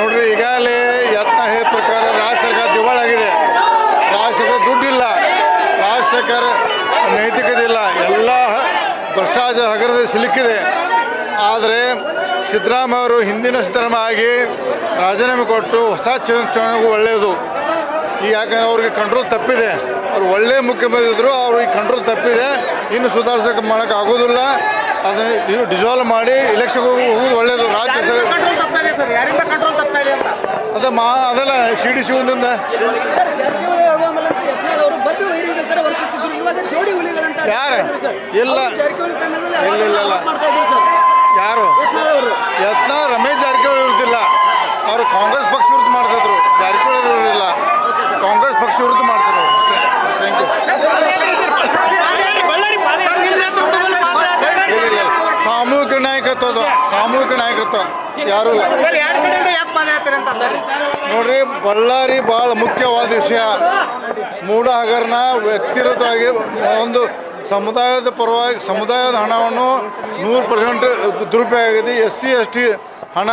ನೋಡ್ರಿ, ಈಗಾಗಲೇ ಯತ್ನ ಹೇಳಿದ ಪ್ರಕಾರ ರಾಜ್ಯ ಸರ್ಕಾರ ದಿವಾಳಾಗಿದೆ ರಾಜ್ಯ ಸರ್ಕಾರ ದುಡ್ಡಿಲ್ಲ. ರಾಜ್ಯ ಸರ್ಕಾರ ನೈತಿಕತೆ ಇಲ್ಲ. ಎಲ್ಲ ಭ್ರಷ್ಟಾಚಾರ ಹಗರದಲ್ಲಿ ಸಿಲುಕಿದೆ. ಆದರೆ ಸಿದ್ದರಾಮಯ್ಯ ಅವರು ಹಿಂದಿನ ಸಿದ್ದರಾಮಯ್ಯ ಆಗಿ ರಾಜೀನಾಮೆ ಕೊಟ್ಟು ಹೊಸ ಚುನಾವಣೆಗೂ ಒಳ್ಳೆಯದು. ಈ ಯಾಕಂದರೆ ಅವ್ರಿಗೆ ಕಂಟ್ರೋಲ್ ತಪ್ಪಿದೆ. ಅವ್ರು ಒಳ್ಳೆ ಮುಖ್ಯಮಂತ್ರಿ ಇದ್ದರು ಅವ್ರಿಗೆ ಕಂಟ್ರೋಲ್ ತಪ್ಪಿದೆ. ಇನ್ನು ಸುಧಾರಿಸೋಕೆ ಮಾಡೋಕೆ ಆಗೋದಿಲ್ಲ. ಅದನ್ನು ಡಿಸಾಲ್ವ್ ಮಾಡಿ ಎಲೆಕ್ಷನ್ಗೆ ಹೋಗೋದು ಒಳ್ಳೆಯದು. ರಾಜ್ಯ ಅದ ಮಾ ಅದಲ್ಲ ಸಿ ಡಿ ಯಾರ? ಸರ್ ಸಾಮೂಹಿಕ ಯಾರು? ಇಲ್ಲ ನೋಡ್ರಿ ಬಳ್ಳಾರಿ ಭಾಳ ಮುಖ್ಯವಾದ ವಿಷಯ. ಮೂಡಹಗರ್ನ ಹಗರಣ ವ್ಯಕ್ತಿಗತವಾಗಿ ಒಂದು ಸಮುದಾಯದ ಪರವಾಗಿ ಸಮುದಾಯದ ಹಣವನ್ನು ನೂರು ಪರ್ಸೆಂಟ್ ದುರುಪಯೋಗ ಆಗಿದೆ. ಎಸ್ ಸಿ ಎಸ್ ಟಿ ಹಣ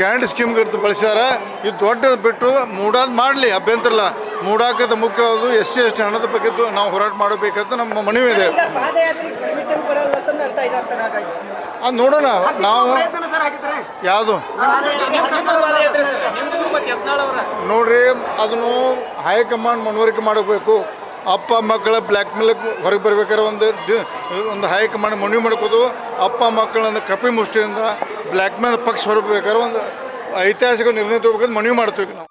ಗ್ಯಾಂಡ್ ಸ್ಕೀಮ್ಗೆ ಬಳಸಿದ್ದಾರೆ ಇದು ದೊಡ್ಡದು ಬಿಟ್ಟು ಮೂಡಾದ್ ಮಾಡಲಿ ಅಭ್ಯಂತರ ಇಲ್ಲ ಮೂಡಾಕದ ಮುಖ್ಯವಾದ ಎಸ್ ಸಿ ಎಸ್ ಟಿ ಹಣದ ಬಗ್ಗೆ ನಾವು ಹೋರಾಟ ಮಾಡಬೇಕಂತ ನಮ್ಮ ಮನವಿ ಇದೆ. ಅದು ನೋಡೋಣ ನಾವು ಯಾವುದು? ನೋಡ್ರಿ ಅದನ್ನು ಹೈಕಮಾಂಡ್ ಮನವರಿಕೆ ಮಾಡಬೇಕು. ಅಪ್ಪ ಮಕ್ಕಳ ಬ್ಲ್ಯಾಕ್ ಮೇಲ್ ಹೊರಗೆ ಬರ್ಬೇಕಾದ್ರೆ ಒಂದು ದಿ- ಒಂದು ಹೈಕಮಾಂಡ್ ಮನವಿ ಮಾಡ್ಕೋದು. ಅಪ್ಪ ಮಕ್ಕಳನ್ನ ಕಪಿ ಮುಷ್ಟಿಯಿಂದ ಬ್ಲ್ಯಾಕ್ ಮೇಲ್ ಪಕ್ಷ ಹೊರಗೆ ಬರ್ಬೇಕಾದ್ರೆ ಒಂದು ಐತಿಹಾಸಿಕ ನಿರ್ಣಯ ತಗೋಬೇಕಂತ ಮನವಿ ಮಾಡ್ತೀವಿ ನಾವು.